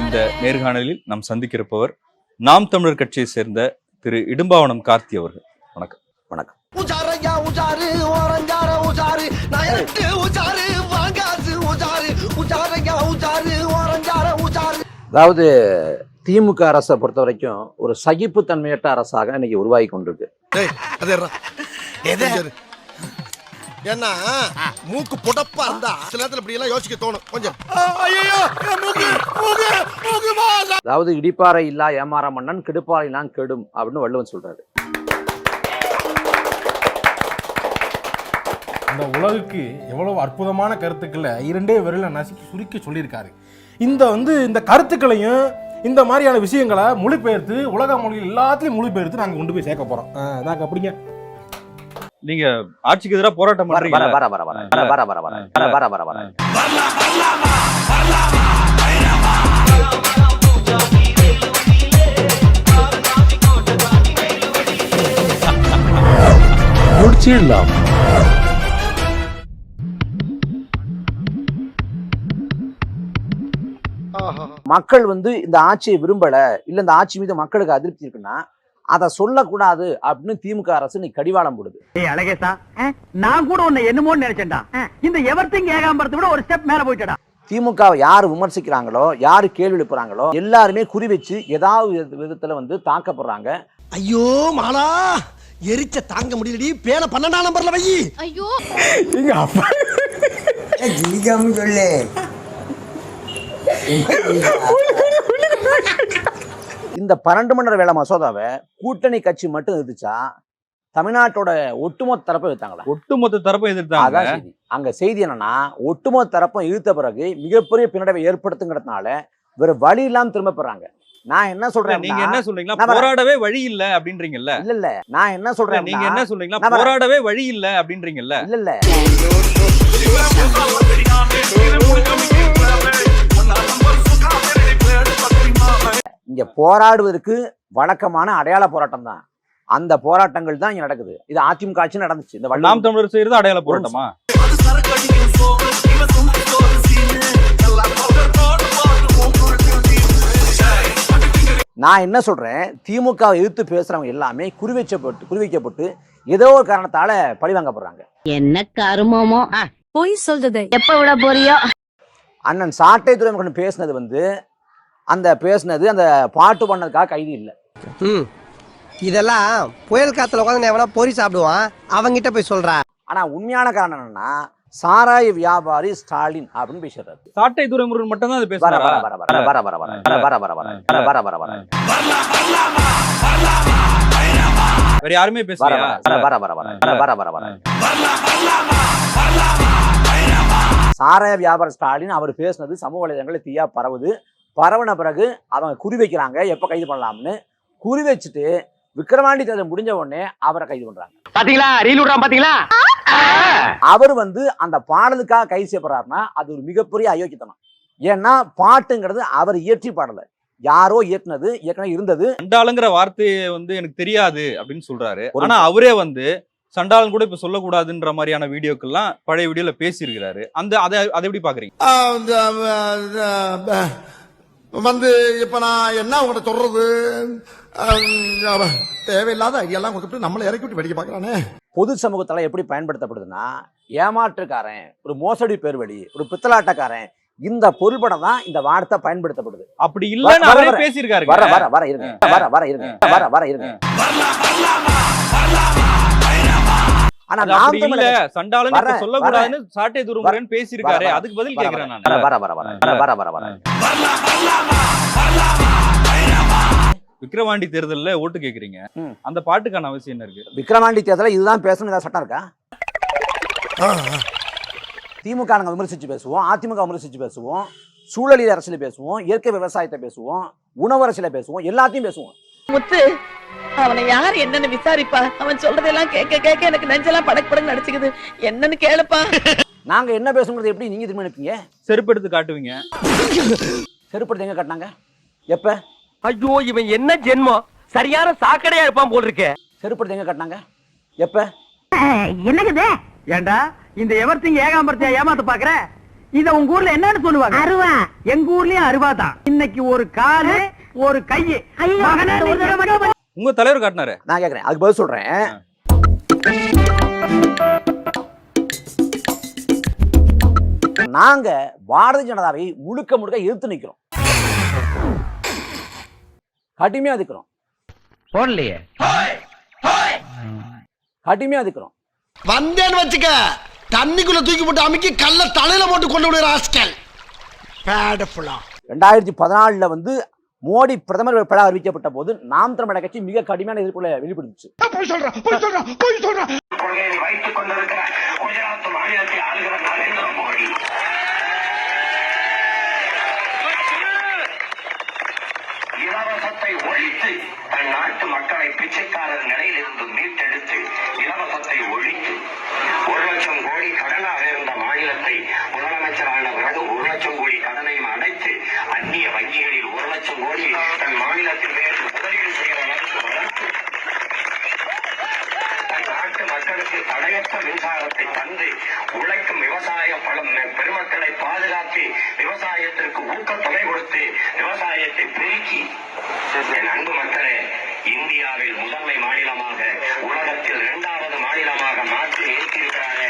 இந்த நேர்காணலில் நாம் சந்திக்கிறப்பவர் நாம் தமிழர் கட்சியை சேர்ந்த திரு இடும்பாவனம் கார்த்தி அவர்கள். வணக்கம். வணக்கம். அதாவது திமுக அரசை பொறுத்த வரைக்கும் ஒரு சகிப்புத்தன்மையற்ற அரசாக இன்னைக்கு உருவாகி கொண்டிருக்கு. ஏன்னா மூக்கு புடப்பா இருந்தா சில நேரத்துல இப்படி எல்லாம் யோசிக்க தோணும். கொஞ்சம். ஐயோ மூக்கு மூக்கு மூக்கு மாசா அதாவது இடிப்பாறை இல்லா ஏமாற மன்னன் கெடுப்பாறை நான் கெடும் அப்படின்னு வள்ளுவன் சொல்றாரு. இந்த உலகுக்கு எவ்வளவு அற்புதமான கருத்துக்களை இரண்டே வரையில நசுக்கி சுருக்கி சொல்லியிருக்காரு. இந்த வந்து இந்த கருத்துக்களையும் இந்த மாதிரியான விஷயங்களை மொழிபெயர்த்து உலக மொழிகள் எல்லாத்தையும் மொழிபெயர்த்து நாங்க கொண்டு போய் சேர்க்க போறோம். நாங்க அப்படிங்க நீங்க ஆட்சிக்கு எதிராக போராட்டம் வர வர பண்றீங்க வர வர வர வர வர வர வர வர வர வர வர முடிச்சிடலாம் மக்கள் வந்து இந்த ஆட்சியை விரும்பல இல்ல இந்த ஆட்சி மீது மக்களுக்கு அதிருப்தி இருக்குன்னா அதை சொல்லக்கூடாது அப்படின்னு திமுக அரசு இன்னைக்கு கடிவாளம் போடுது. ஏய் அழகேசா நான் கூட உன்னை என்னமோன்னு நினைச்சேன்டா. இந்த எவர்த்திங் ஏகாம்பரத்தை விட ஒரு ஸ்டெப் மேல போயிட்டடா. திமுக யார் விமர்சிக்கிறாங்களோ யார் கேள்வி எழுப்புறாங்களோ எல்லாருமே குறி வச்சு ஏதாவது வித- விதத்துல வந்து தாக்கப்படுறாங்க. ஐயோ மாலா எரிச்ச தாங்க முடியலடி. பேன பன்னெண்டாம் நம்பர்ல வை. ஐயோ. எங்க அப்பா. ஜிலிக்காம சொல்லு. இந்த பன்னெண்டு மணி நேர வேலை மசோதாவை கூட்டணி கட்சி மட்டும் எதிர்த்தா தமிழ்நாட்டோட ஒட்டுமொத்த தரப்பை எதிர்த்தாங்களா? ஒட்டுமொத்த தரப்பும் எதிர்த்தாங்க. செய்தி. அங்க செய்தி என்னன்னா ஒட்டுமொத்த தரப்பும் இழுத்த பிறகு மிகப்பெரிய பின்னடைவை ஏற்படுத்துங்கிறதுனால வேற வழி இல்லாம திரும்ப போறாங்க. நான் என்ன சொல்றேன் நீங்க என்ன சொல்றீங்களா. போராடவே வழி இல்ல அப்படின்றீங்கல்ல? இல்ல இல்ல. நான் என்ன சொல்றேன் நீங்க என்ன சொல்றீங்களா. போராடவே வழி இல்ல அப்படின்றீங்கல்ல? இல்ல இல்ல. இங்க போராடுவதற்கு வழக்கமான அடையாள போராட்டம் தான் அந்த போராட்டங்கள் தான் இங்க நடக்குது. இது அதிமுக ஆட்சி நடந்துச்சு. இந்த நாம் தமிழர் செய்யறது அடையாள போராட்டமா? நான் என்ன சொல்றேன்? திமுக வை எதிர்த்து பேசுறவங்க எல்லாமே குறிவைச்சப்பட்டு குறிவைக்கப்பட்டு ஏதோ ஒரு காரணத்தால பழி வாங்கப்படுறாங்க. என்ன கருமமோ? பொய் சொல்றது. எப்ப விட போறியோ? அண்ணன் சாட்டை துறைமுகன் பேசினது வந்து அந்த பேசினது அந்த பாட்டு பண்ணதுக்காக கைது இல்லை ம் இதெல்லாம் புயல் காத்துல உட்காந்து எவனா பொறி சாப்பிடுவான் அவங்கிட்ட போய் சொல்றா ஆனா உண்மையான காரணம் என்னன்னா சாராய வியாபாரி ஸ்டாலின் அப்படின்னு பேசுறாரு சாட்டை துறைமுருகன் மட்டும் தான் பேசுறாரா வர வர வர வர வர வர வர வர வர வர வர வர வர வேற யாருமே வர பேசலையா வர வர வர வர வர வர வர சாராய வியாபார ஸ்டாலின் அவர் பேசுனது சமூக வலைதளங்களில் தீயா பரவுது பரவுன பிறகு அவங்க குறி வைக்கிறாங்க எப்ப கைது பண்ணலாம்னு. குறி வச்சுட்டு விக்கிரவாண்டி தேர்தல் முடிஞ்ச உடனே அவரை கைது பண்றாங்க. பாத்தீங்களா? ரீல் விடுறான் பாத்தீங்களா? அவர் வந்து அந்த பாடலுக்காக கைது செய்யப்படுறாருன்னா அது ஒரு மிகப்பெரிய அயோக்கியத்தனம். ஏன்னா பாட்டுங்கிறது அவர் இயற்றி பாடல. யாரோ இயக்குனது ஏற்கனவே இருந்தது. சண்டாளங்கிற வார்த்தையை வந்து எனக்கு தெரியாது அப்படின்னு சொல்றாரு. ஆனா அவரே வந்து சண்டாளன் கூட இப்ப சொல்லக்கூடாதுன்ற மாதிரியான வீடியோக்கெல்லாம் பழைய வீடியோல பேசியிருக்கிறாரு. அந்த அதை அதை எப்படி பாக்குறீங்க? வந்து இப்ப நான் என்ன உங்கள்ட்ட சொல்றது? தேவையில்லாத ஐடியாலாம் கொடுத்துட்டு நம்மளை இறக்கி விட்டு வெடிக்க பாக்குறானே பொது சமூகத்துல எப்படி பயன்படுத்தப்படுதுன்னா ஏமாற்றுக்காரன் ஒரு மோசடி பேர்வழி ஒரு பித்தலாட்டக்காரன் இந்த பொருள்படம் தான் இந்த வார்த்தை பயன்படுத்தப்படுது. அப்படி இல்லன்னு வர, அவரே வர. பேசியிருக்காரு வர வர வர இருங்க. வர வர இருங்க. வர வர இருங்க. ஆனா அப்படி இல்ல. சண்டாளன் சாட்டை துருமுருகன் பேசியிருக்காரு. அதுக்கு பதில் கேக்குறேன் வர, நான். வர வர வர. வர வர வர வர. விக்கிரவாண்டி தேர்தல்ல ஓட்டு கேக்குறீங்க. அந்த பாட்டுக்கான அவசியம் என்ன இருக்கு? விக்கிரவாண்டி தேர்தலில் இதுதான் பேசணும் ஏதாவது சட்டம் இருக்கா? திமுக நாங்க விமர்சிச்சு பேசுவோம் அதிமுக விமர்சிச்சு பேசுவோம் சூழலியல் அரசியல் பேசுவோம் இயற்கை விவசாயத்தை பேசுவோம் உணவு அரசியலை பேசுவோம் எல்லாத்தையும் பேசுவோம். முத்து அவனை யார் என்னன்னு விசாரிப்பா. அவன் சொல்றதெல்லாம் கேட்க கேட்க எனக்கு நெஞ்செல்லாம் படக்கு படக்கு நடிச்சுக்குது. என்னன்னு கேளுப்பா. நாங்க என்ன பேசுங்கிறது எப்படி நீங்க திரும்ப நினைப்பீங்க செருப்பு எடுத்து காட்டுவீங்க. செருப்படுத்தி எங்க கட்டினாங்க? எப்ப? ஐயோ இவன் என்ன ஜென்மம்? சரியான சாக்கடையா இருப்பான் போல் இருக்கே செருப்படுத்தி எங்க கட்டினாங்க? எப்ப? என்னங்குது ஏண்டா இந்த எவர்த்திங் ஏகாம்பரத்தையா ஏமாத்த பாக்குற? இத உங்க ஊர்ல என்னன்னு சொல்லுவாங்க? அருவா. எங்க ஊர்லயும் அருவா தான். இன்னைக்கு ஒரு காலு ஒரு கையு. மகனே, நீ ஒரு தடவை மட்டும் உங்க தலைவர் காட்டினாரு. நான் கேட்கறேன் அதுக்கு பதில் சொல்றேன். நாங்க பாரதிய ஜனதாவை முழுக்க முழுக்க எதிர்த்து நிக்கிறோம். கடுமையா எதிர்க்கிறோம். போடலையே. கடுமையா எதிர்க்கிறோம். வந்தேன்னு வச்சுக்க தண்ணிக்குள்ள தூக்கி போட்டு அமுக்கி கல்ல தலையில போட்டு கொண்டு விடுற ஆஸ்கல் ரெண்டாயிரத்தி பதினாலுல வந்து மோடி பிரதமர் வேட்பாளர் அறிவிக்கப்பட்ட போது நாம் தமிழக கட்சி மிக கடுமையான எதிர்ப்புகளை வெளிப்படுத்துச்சு. விவசாய பலம் பெருமக்களை பாதுகாத்து விவசாயத்திற்கு ஊக்கத்தொகை கொடுத்து விவசாயத்தை பெருக்கி. அன்பு மக்களே இந்தியாவில் முதன்மை மாநிலமாக உலகத்தில் இரண்டாவது மாநிலமாக மாற்றி நிறுத்தியிருக்கிறாரே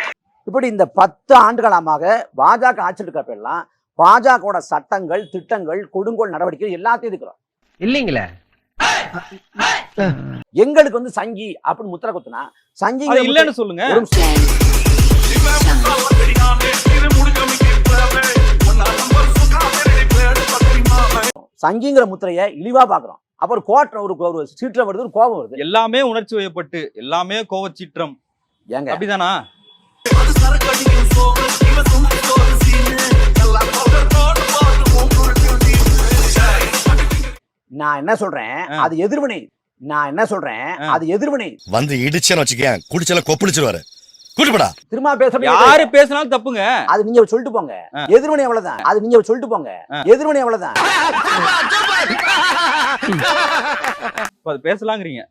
இப்படி இந்த பத்து ஆண்டுகாலமாக பாஜக ஆட்சியில் இருக்கப்பெல்லாம் பாஜகவோட சட்டங்கள் திட்டங்கள் கொடுங்கோல் நடவடிக்கைகள் எல்லாத்தையும் இருக்கிறோம் இல்லீங்களே? எங்களுக்கு வந்து சங்கி அப்படின்னு முத்திர குத்துனா சங்கி இல்லன்னு சொல்லுங்க. ஒரு நிமிஷம். சங்கிங்கிற முத்திரையை இழிவா பாக்குறோம் அப்புறம் கோட்டை ஒரு ஒரு சீற்றம் வருது ஒரு கோபம் வருது. எல்லாமே உணர்ச்சி வயப்பட்டு எல்லாமே கோவச்சீற்றம். ஏங்க? அப்படிதானா? நான் என்ன சொல்றேன். அது எதிர்வினை. நான் என்ன சொல்றேன். அது எதிர்வினை. வந்து இடிச்சேன்னு வச்சுக்கேன் குடிச்சல கொப்பளிச்சிருவாரு. கூட்டுப்படா. திரும்ப பேச யாரு பேசினாலும் தப்புங்க. அது நீங்க சொல்லிட்டு போங்க. ஆ. எதிர்வினை அவ்வளவுதான். அது நீங்க சொல்லிட்டு போங்க. ஆ. எதிர்வினை அவ்வளவுதான். அது பேசலாங்கிறீங்க.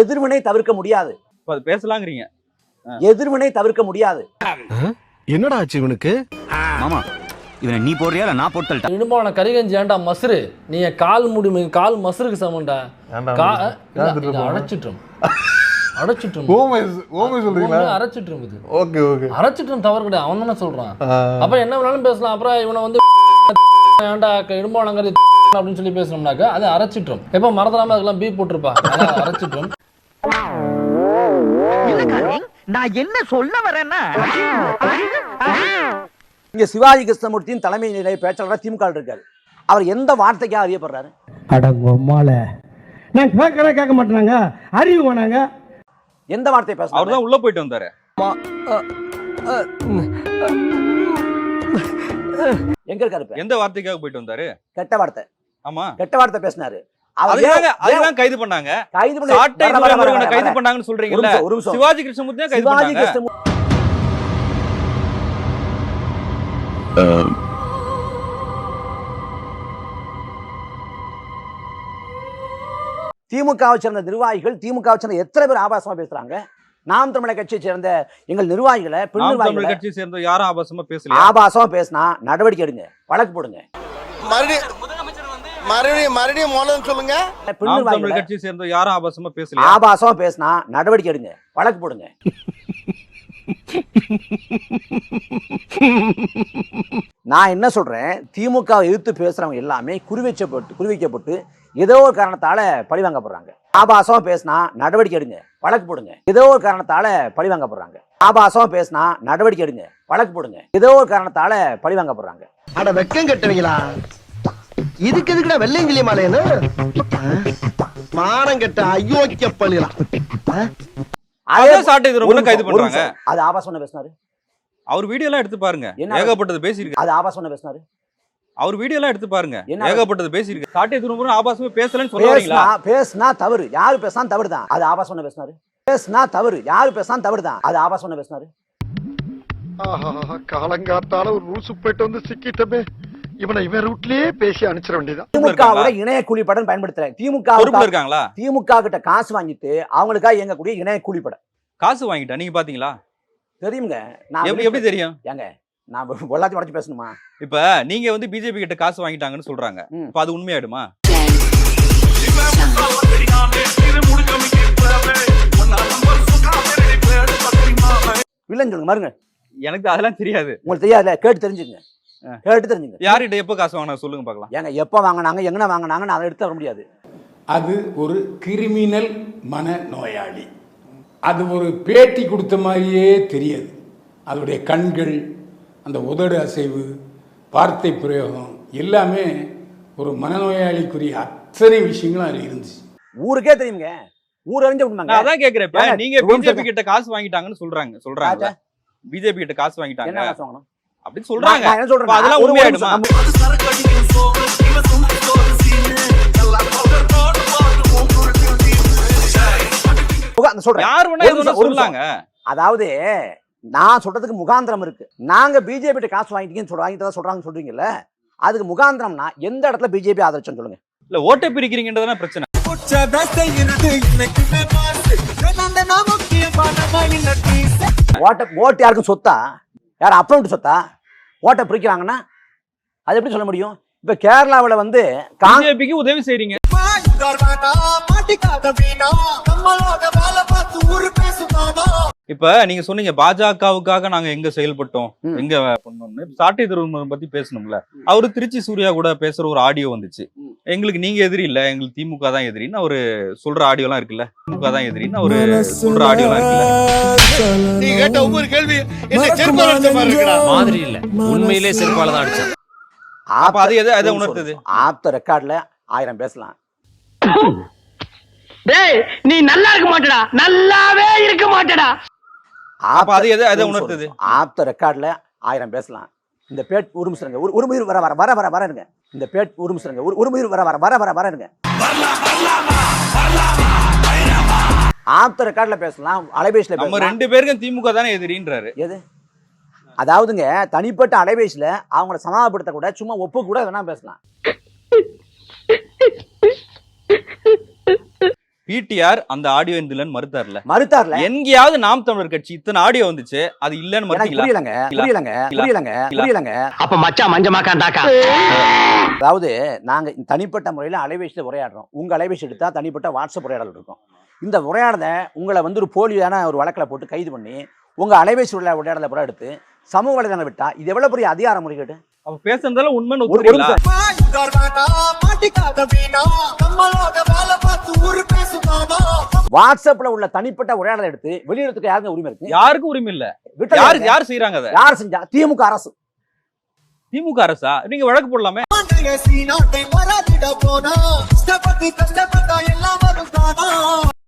எதிர்வினை தவிர்க்க முடியாது. இப்ப அது பேசலாங்கிறீங்க. எதிர்வினை தவிர்க்க முடியாது. என்னடா ஆச்சு இவனுக்கு? மாமா இவனை நீ போடுறியா இல்ல நான் போட்டு இடுமான கரிகஞ்சி ஏன்டா மசுரு நீ கால் முடி கால் மசுருக்கு சமண்டா கா இது அடைச்சிட்டும் அடைச்சிட்டும் அரைச்சிட்டும் இது ஓகே ஓகே. அரைச்சிட்டும் தவறு கிடையாது. அவன் தானே சொல்றான். அப்ப என்ன வேணாலும் பேசலாம். அப்புறம் இவனை வந்து ஏன்டா அப்படின்னு சொல்லி பேசணும்னாக்க அது அரைச்சிட்டும் எப்ப மறந்துடாம அதெல்லாம் பீ போட்டிருப்பா அரைச்சிட்டும் நான் என்ன சொல்ல வரேன்னா? இங்க சிவாஜி கிருஷ்ணமூர்த்தியின் தலைமை நிலைய பேச்சாளர் திமுக இருக்காரு. அவர் எந்த வார்த்தைக்காக அறியப்படுறாரு? அடங்கம்மால நான் கேட்கறேன் கேட்க மாட்டேனாங்க. அறிவு வேணாங்க. எந்த வார்த்தை அவர் பேசுறாரு தான் உள்ள போயிட்டு வந்தாரு. எங்க இருக்காரு? எந்த வார்த்தைக்காக போயிட்டு வந்தாரு? கெட்ட வார்த்தை. ஆமா. கெட்ட வார்த்தை பேசினாரு. அவர் கைது பண்ணாங்க? கைது பண்ணி- கைது. பண்ணாங்கன்னு நிமிஷம், ஒரு. சிவாஜி கிருஷ்ணமூர்த்தி கைது சிவாஜி பண்ணாங்க? திமுகவை சேர்ந்த நிர்வாகிகள் திமுகவை சேர்ந்த எத்தனை பேர் ஆபாசமா பேசுறாங்க? நாம் தமிழர் கட்சியை சேர்ந்த எங்கள் நிர்வாகிகளை பெண் தமிழ் நிர்வாகிகளை கட்சியை சேர்ந்த யாரும் ஆபாசமா பேசலையா? ஆபாசமா பேசினா நடவடிக்கை எடுங்க வழக்கு போடுங்க. மறுபடியும் மறுபடியும் மறுபடியும் முதல்ல சொல்லுங்க. பெண் தமிழ் நிர்வாகிகளை கட்சியை சேர்ந்த யாரும் ஆபாசமா பேசலையா? ஆபாசமா பேசினா நடவடிக்கை எடுங்க வழக்கு போடுங்க. நான் என்ன சொல்றேன்? திமுக எதிர்த்து பேசுறவங்க எல்லாமே குறிவைச்சப்பட்டு குறிவைக்கப்பட்டு ஏதோ ஒரு காரணத்தால பழிவாங்கப்படுறாங்க. ஆபாசமா பேசினா நடவடிக்கை எடுங்க வழக்கு போடுங்க. ஏதோ ஒரு காரணத்தால பழிவாங்கப்படுறாங்க. ஆபாசமா பேசினா நடவடிக்கை எடுங்க வழக்கு போடுங்க. ஏதோ ஒரு காரணத்தால பழிவாங்கப்படுறாங்க. அட வெக்கம் கட்டுவீங்களா? இதுக்கு எதுக்குடா வெள்ளையங்கிலி மாலையன்னு மானம் கெட்ட அயோக்கிய பள்ளிலாம் அதான் சாட்டை துரைமுருகனை ஒரு கைது பண்றாங்க. அது ஆபாசம் பேசினாரு? அவர் வீடியோ எல்லாம் எடுத்து பாருங்க. என்ன ஏகப்பட்டது பேசியிருக்கு. அது ஆபாசம் பேசினாரு? அவர் வீடியோ எல்லாம் எடுத்து பாருங்க. என்ன? ஏகப்பட்டது பேசியிருக்கு. சாட்டை துரைமுருகன் ஆபாசமே பேசலன்னு சொல்ல வரீங்களா? பேசினா தவறு. யாரு பேசினா தவறு தான் அது ஆபாசம் பேசினாரு. பேசினா தவறு. யாரு பேசினா தவறு தான் அது ஆபாசம் பேசினாரு. காலங்காத்தால ஒரு ரூசு போயிட்டு வந்து சிக்கிட்டமே. இவனை இவன் ரூட்லயே பேசி அனுப்பிச்சிட வேண்டியதான் திமுகவோட இணைய கூலிப்படம் பயன்படுத்துறேன். திமுக இருக்காங்களா? திமுக கிட்ட காசு வாங்கிட்டு அவங்களுக்காக இயங்கக்கூடிய இணைய கூலிப்படம் காசு வாங்கிட்டா நீங்க பாத்தீங்களா? தெரியுங்க. நான் எப்படி எப்படி தெரியும்? ஏங்க நான் எல்லாத்தையும் உடச்சு பேசணுமா? இப்ப நீங்க வந்து பிஜேபி கிட்ட காசு வாங்கிட்டாங்கன்னு சொல்றாங்க. இப்ப அது உண்மையாயிடுமா? இல்லைன்னு சொல்லுங்க பாருங்க எனக்கு அதெல்லாம் தெரியாது. உங்களுக்கு தெரியாதுல கேட்டு தெரிஞ்சுங்க. கேட்டு தெரிஞ்சுங்க. யார்கிட்ட எப்ப காசு வாங்கினா சொல்லுங்க பார்க்கலாம் ஏங்க எப்போ வாங்கினாங்க எங்கன வாங்கினாங்கன்னு அதை எடுத்து வர முடியாது. அது ஒரு கிரிமினல் மன நோயாளி. அது ஒரு பேட்டி கொடுத்த மாதிரியே தெரியாது. அதோடைய கண்கள் அந்த உதடு அசைவு வார்த்தை பிரயோகம் எல்லாமே ஒரு மனநோயாளிக்குரிய அத்தனை விஷயங்களும் அதில் இருந்துச்சு. ஊருக்கே தெரியுங்க ஊர் அறிஞ்ச விடுமாங்க அதான் கேக்குறேன். நீங்க பிஜேபி கிட்ட காசு வாங்கிட்டாங்கன்னு சொல்றாங்க சொல்றாங்க. பிஜேபி கிட்ட காசு வாங்கிட்டாங்க. என்ன காசு வாங்கணும்? அப்படின்னு சொல்றாங்க. என்ன சொல்றேன் அப்ப அதெல்லாம் உண்மையாயிடுமா? சொல்றேன். யார் வேணா சொல்லாங்க. அதாவது நான் சொல்றதுக்கு முகாந்திரம் இருக்கு. நாங்க பிஜேபி கிட்ட காசு வாங்கிட்டீங்கன்னு சொல்ற வாங்கிட்டு சொல்றாங்கன்னு சொல்றீங்கல்ல அதுக்கு முகாந்திரம்னா எந்த இடத்துல பிஜேபி ஆதரிச்சோன்னு சொல்லுங்க. இல்ல ஓட்டை பிரிக்கிறீங்கன்றதான பிரச்சனை. ஓட்ட ஓட்டு யாருக்கும் சொத்தா? யார் அப்பவுண்ட் சொத்தா? ஓட்டை பிரிக்கிறாங்கன்னா அது எப்படி சொல்ல முடியும்? இப்ப கேரளாவுல வந்து பிஜேபிக்கு உதவி செய்றீங்க. இப்ப நீங்க சொன்னீங்க பாஜகவுக்காக நாங்க எங்க செயல்பட்டோம். எங்க பண்ணோம்னு. சாட்டை திருமணம் பத்தி பேசணும்ல. அவரு திருச்சி சூர்யா கூட பேசுற ஒரு ஆடியோ வந்துச்சு. எங்களுக்கு நீங்க எதிரி இல்ல எங்களுக்கு திமுக தான் எதிரின்னு அவரு சொல்ற ஆடியோ எல்லாம் இருக்குல்ல. திமுக தான் எதிரின்னு அவரு சொல்ற ஆடியோ எல்லாம் இருக்குல்ல. நீ கேட்ட ஒவ்வொரு கேள்வி மாதிரி இருக்குடா. மாதிரி இல்ல. உண்மையிலே செருப்பால தான் அடிச்சான். அப்ப அது எதை எதை உணர்த்துது? ஆப்த ரெக்கார்ட்ல ஆயிரம் பேசலாம். டேய் நீ நல்லா இருக்க மாட்டடா. நல்லாவே இருக்க மாட்டடா. அது எதை உணர்த்துது? ஆப்த ரெக்கார்ட்ல ஆயிரம் பேசலாம். இந்த பேட் இருங்க. ஒரு ஒரு முயிர் வர வர வர வர வர இருங்க. இந்த பேட் இருங்க. ஒரு ஒரு முயிர் வர வர வர வர வர இருங்க. ஆப்த ரெக்கார்ட்ல பேசலாம். அலைபேசியில நம்ம பேசலாம். ரெண்டு பேருக்கும் திமுக தானே எதிரின்றாரு. எது? அதாவதுங்க தனிப்பட்ட அலைபேசியில அவங்கள சமாதானப்படுத்த கூட சும்மா ஒப்பு கூட வேணா பேசலாம். பிடிஆர் அந்த ஆடியோ இல்லைன்னு மறுத்தார்ல. மறுத்தார்ல? எங்கேயாவது நாம் தமிழர் கட்சி இத்தனை ஆடியோ வந்துச்சு அது இல்லன்னு புரியலங்க புரியலங்க புரியலங்க புரியலங்க. அப்ப மச்சான் மஞ்சமாக்காண்டாக்கா அதாவது நாங்க தனிப்பட்ட முறையில் அலைபேசியில் உரையாடுறோம். உங்க அலைபேசி எடுத்தா தனிப்பட்ட வாட்ஸ்அப் உரையாடல் இருக்கும். இந்த உரையாடலை உங்களை வந்து ஒரு போலியான ஒரு வழக்கில் போட்டு கைது பண்ணி உங்க அலைபேசி உள்ள உரையாடலை கூட எடுத்து சமூக வலைதளம் விட்டா இது எவ்வளவு பெரிய அதிகார முறைகேடு? அப்ப பேசுறதால உண்மைன்னு ஒத்துக்கிறீங்களா வாட்ஸ்அப்ல உள்ள தனிப்பட்ட உரையாடலை எடுத்து வெளியிடத்துக்கு யாருங்க உரிமை இருக்கு? யாருக்கும் உரிமை இல்ல. விட்டா யாரு? யார் செய்யறாங்க அத? யார் செஞ்சா? திமுக அரசு. திமுக அரசா? நீங்க வழக்கு போடலாமே.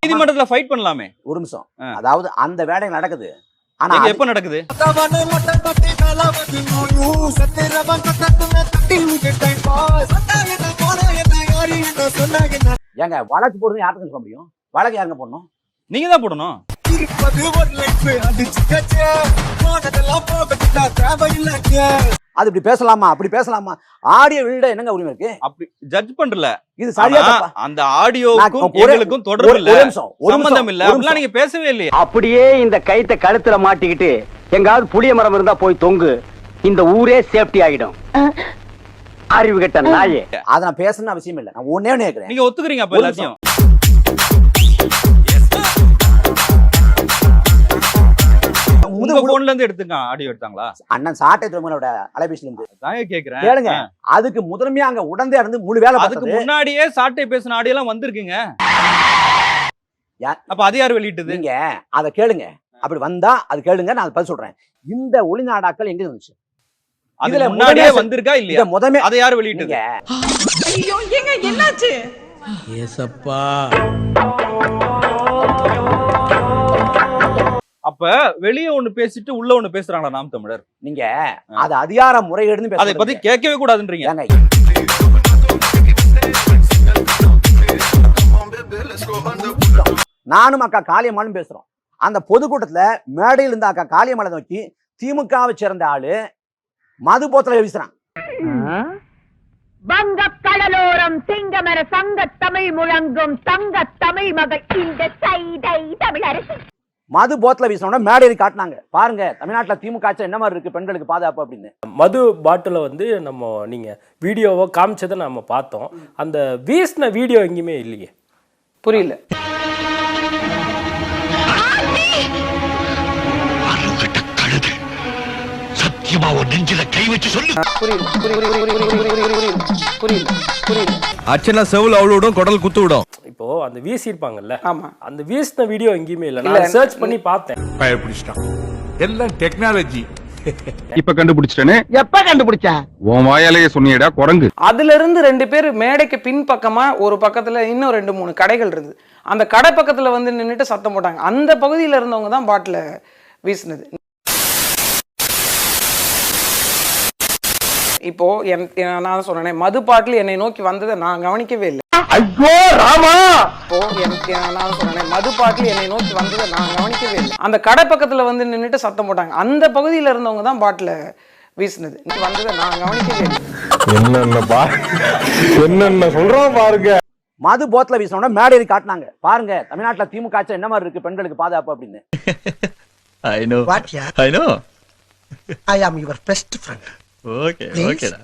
நீதிமன்றத்துல ஃபைட் பண்ணலாமே. ஒரு நிமிஷம். அதாவது அந்த வேலை நடக்குது. ஆனா எப்ப நடக்குது? ஏங்க வழக்கு போடுறது யாருக்கு சொல்ல முடியும்? வழக்கு யாருங்க போடணும்? நீங்க தான் போடணும். அது இப்படி பேசலாமா? அப்படி பேசலாமா? ஆடியோ வெளியிட என்னங்க உரிமை இருக்கு? அப்படி ஜட்ஜ் பண்றல. இது சரியா தப்பா? அந்த ஒரே- எங்களுக்கும் தொடர்பு ஒரு- இல்ல. ஒரு நிமிஷம், ஒரு சம்பந்தம் நிமிஷம், இல்ல. ஒரு அப்படிலாம். நீங்க பேசவே இல்லையே. அப்படியே இந்த கைத்த கழுத்துல மாட்டிக்கிட்டு எங்காவது புளிய மரம் இருந்தா போய் தொங்கு. இந்த ஊரே சேஃப்டி ஆகிடும் அறிவு கெட்ட நாயே. அதை நான் பேசணும்னு அவசியம் இல்லை. நான் ஒன்னே ஒண்ணே கேட்கிறேன் நீங்க ஒத்துக்கிறீங்க அப்ப எல்லாத்தையும். உங்க போன்ல இருந்து எடுத்துங்க ஆடியோ எடுத்தாங்களா? அண்ணன் சாட்டை திருமணோட அலைபேசியில இருந்து. தாங்க கேக்குறேன். கேளுங்க. அதுக்கு முதன்மையா அங்க உடந்தே இருந்து முழு வேலை அதுக்கு முன்னாடியே சாட்டை பேசின ஆடியோ எல்லாம் வந்திருக்குங்க. யா- அப்ப அது யார் வெளியிட்டது? நீங்க அதை கேளுங்க. அப்படி வந்தா அது கேளுங்க நான் பதில் சொல்றேன். இந்த ஒளிநாடாக்கள் எங்க இருந்துச்சு அது இதுல முன்னாடியே வந்திருக்கா இல்லையா? முதமே அதை யார் வெளியிட்டது? நீங்க. ஐயோ ஏங்க என்னாச்சு? ஏசப்பா. அப்ப வெளிய ஒண்ணு பேசிட்டு உள்ள ஒண்ணு பேசுறாங்களா நாம் தமிழர்? நீங்க அது அதிகார முறைகேடுன்னு அதை பத்தி. கேட்கவே கூடாதுன்றீங்க. ஏங்க நானும் அக்கா காளியம்மாளும் பேசுறோம். அந்த பொதுக்கூட்டத்துல மேடையில் இருந்த அக்கா காளியம்மாளை நோக்கி திமுகவை சேர்ந்த ஆளு மது போத்தலை வீசுறான். வங்க கடலோரம் சிங்கமர சங்க தமிழ் முழங்கும் தங்க தமிழ் மகள். இந்த சைதை தமிழரசு மது போத்தல வீசினோட மேடையில் காட்டினாங்க. பாருங்க தமிழ்நாட்டுல திமுக ஆட்சி என்ன மாதிரி இருக்கு? பெண்களுக்கு பாதுகாப்பு அப்படின்னு. மது பாட்டில வந்து நம்ம நீங்க வீடியோவோ காமிச்சதை நம்ம பார்த்தோம். அந்த வீசின வீடியோ எங்கேயுமே இல்லையே. புரியல. ஒரு நெஞ்சில கை வச்சு சொல்லு. அச்சனா செவுல் அவ்வளோடும் குடல் குத்து விடும். இப்போ அந்த வீசியிருப்பாங்கல்ல ஆமா. அந்த வீசின வீடியோ எங்கேயுமே இல்லை. நான் சர்ச் பண்ணி பார்த்தேன். பயப்பிடிச்சிட்டான். எல்லாம் டெக்னாலஜி இப்ப கண்டுபிடிச்சிட்டேனே? எப்ப கண்டுபிடிச்ச உன் வாயாலேயே சொன்னியடா குரங்கு. அதுல இருந்து ரெண்டு பேர் மேடைக்கு பின் பக்கமா ஒரு பக்கத்துல இன்னும் ரெண்டு மூணு கடைகள் இருந்தது அந்த கடை பக்கத்துல வந்து நின்னுட்டு சத்தம் போட்டாங்க. அந்த பகுதியில இருந்தவங்க தான் பாட்டில வீசினது. இப்போ என் நான் சொன்னேன் மது பாட்டில் என்னை நோக்கி வந்ததை நான் கவனிக்கவே இல்லை. ஐயோ ராமா! இப்போ என் என் நான் சொன்னேன் மது பாட்டில் என்னை நோக்கி வந்ததை நான் கவனிக்கவே இல்லை. அந்த கடை பக்கத்துல வந்து நின்னுட்டு சத்தம் போட்டாங்க. அந்த பகுதியில இருந்தவங்க தான் பாட்டில வீசினது. வந்ததை நான் கவனிக்கவே இல்லை. என்னென்ன பா என்னென்ன சொல்றோம் பாருங்க. மது போத்தல வீசினோட மேடையில் காட்டினாங்க. பாருங்க தமிழ்நாட்டுல திமுக ஆட்சி என்ன மாதிரி இருக்கு? பெண்களுக்கு பாதுகாப்பு அப்படின்னு. I know I know I am your best friend okay ஓகேடா